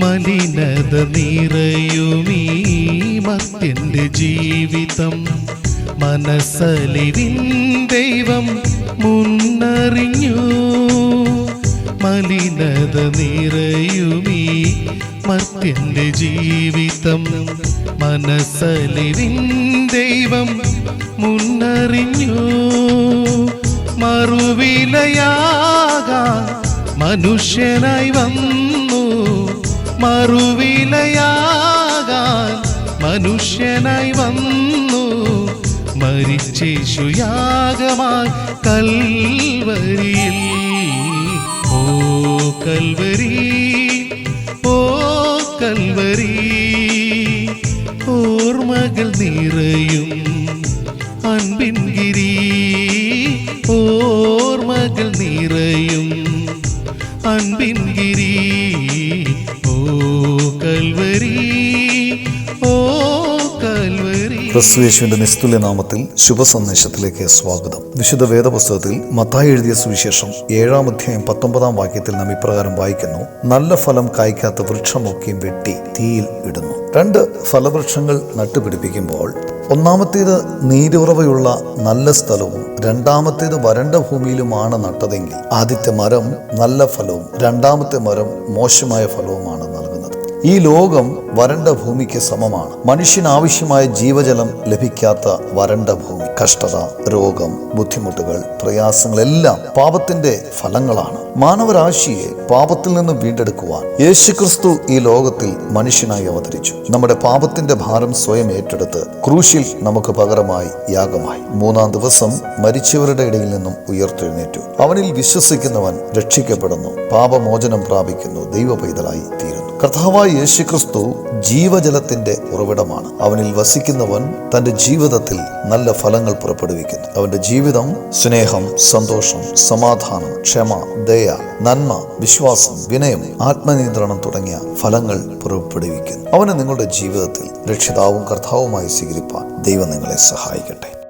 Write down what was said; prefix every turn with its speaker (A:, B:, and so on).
A: മലിനത നിറയുമീ ജീവിതം. മനസ്സലിവിൻ ദൈവം മുന്നറിഞ്ഞു. മലിനത നിറയുമീ മത്യന്റെ ജീവിതം. മനസ്സലിവിൻ ദൈവം മുന്നറിഞ്ഞു. മറുവിലയാകാൻ മനുഷ്യനായി വന്നു. മറുവിലയാകാൻ മനുഷ്യനായി വന്നു. മരിച്ചേശു യാഗമായി കൽവരിയിൽ. ഓ കൽവരി ഓ കൽവരി ഓർമ്മകൾ നിറയും അൻപിൻ ഗിരി. ഓർമ്മകൾ നിറയും അൻപിൻ ഗിരി. കൽവരി
B: ക്രിസ്തുയേശുവിന്റെ നിസ്തുല്യ നാമത്തിൽ ശുഭസന്ദേശത്തിലേക്ക് സ്വാഗതം. വിശുദ്ധ വേദപുസ്തകത്തിൽ മത്തായി എഴുതിയ സുവിശേഷം ഏഴാം അധ്യായം പത്തൊമ്പതാം വാക്യത്തിൽ നാം ഇപ്രകാരം വായിക്കുന്നു നല്ല ഫലം കായ്ക്കാത്ത വൃക്ഷമൊക്കെയും വെട്ടി തീയിൽ ഇടുന്നു. രണ്ട് ഫലവൃക്ഷങ്ങൾ നട്ടുപിടിപ്പിക്കുമ്പോൾ ഒന്നാമത്തേത് നീരുറവയുള്ള നല്ല സ്ഥലവും രണ്ടാമത്തേത് വരണ്ട ഭൂമിയിലുമാണ് നട്ടതെങ്കിൽ ആദ്യത്തെ മരം നല്ല ഫലവും രണ്ടാമത്തെ മരം മോശമായ ഫലവുമാണ് ഈ ലോകം വരണ്ട ഭൂമിക്ക് സമമാണ്. മനുഷ്യന് ആവശ്യമായ ജീവജലം ലഭിക്കാത്ത വരണ്ട ഭൂമി. കഷ്ടത രോഗം ബുദ്ധിമുട്ടുകൾ പ്രയാസങ്ങളെല്ലാം പാപത്തിന്റെ ഫലങ്ങളാണ്. മാനവരാശിയെ പാപത്തിൽ നിന്ന് വീണ്ടെടുക്കുവാൻ യേശുക്രിസ്തു ഈ ലോകത്തിൽ മനുഷ്യനായി അവതരിച്ചു. നമ്മുടെ പാപത്തിന്റെ ഭാരം സ്വയം ഏറ്റെടുത്ത് ക്രൂശിൽ നമുക്ക് പകരമായി യാഗമായി. മൂന്നാം ദിവസം മരിച്ചവരുടെ ഇടയിൽ നിന്നും ഉയർത്തെഴുന്നേറ്റു. അവനിൽ വിശ്വസിക്കുന്നവൻ രക്ഷിക്കപ്പെടുന്നു. പാപമോചനം പ്രാപിക്കുന്നു. ദൈവ പൈതലായി തീരുന്നു. കർത്താവായ യേശുക്രിസ്തു ജീവജലത്തിന്റെ ഉറവിടമാണ്. അവനിൽ വസിക്കുന്നവൻ തന്റെ ജീവിതത്തിൽ നല്ല ഫലങ്ങൾ പുറപ്പെടുവിക്കുന്നു. അവന്റെ ജീവിതം സ്നേഹം സന്തോഷം സമാധാനം ക്ഷമ ദയ നന്മ വിശ്വാസം വിനയം ആത്മനിയന്ത്രണം തുടങ്ങിയ ഫലങ്ങൾ പുറപ്പെടുവിക്കുന്നു. അവനെ നിങ്ങളുടെ ജീവിതത്തിൽ രക്ഷിതാവും കർത്താവുമായി സ്വീകരിപ്പാൻ ദൈവം നിങ്ങളെ സഹായിക്കട്ടെ.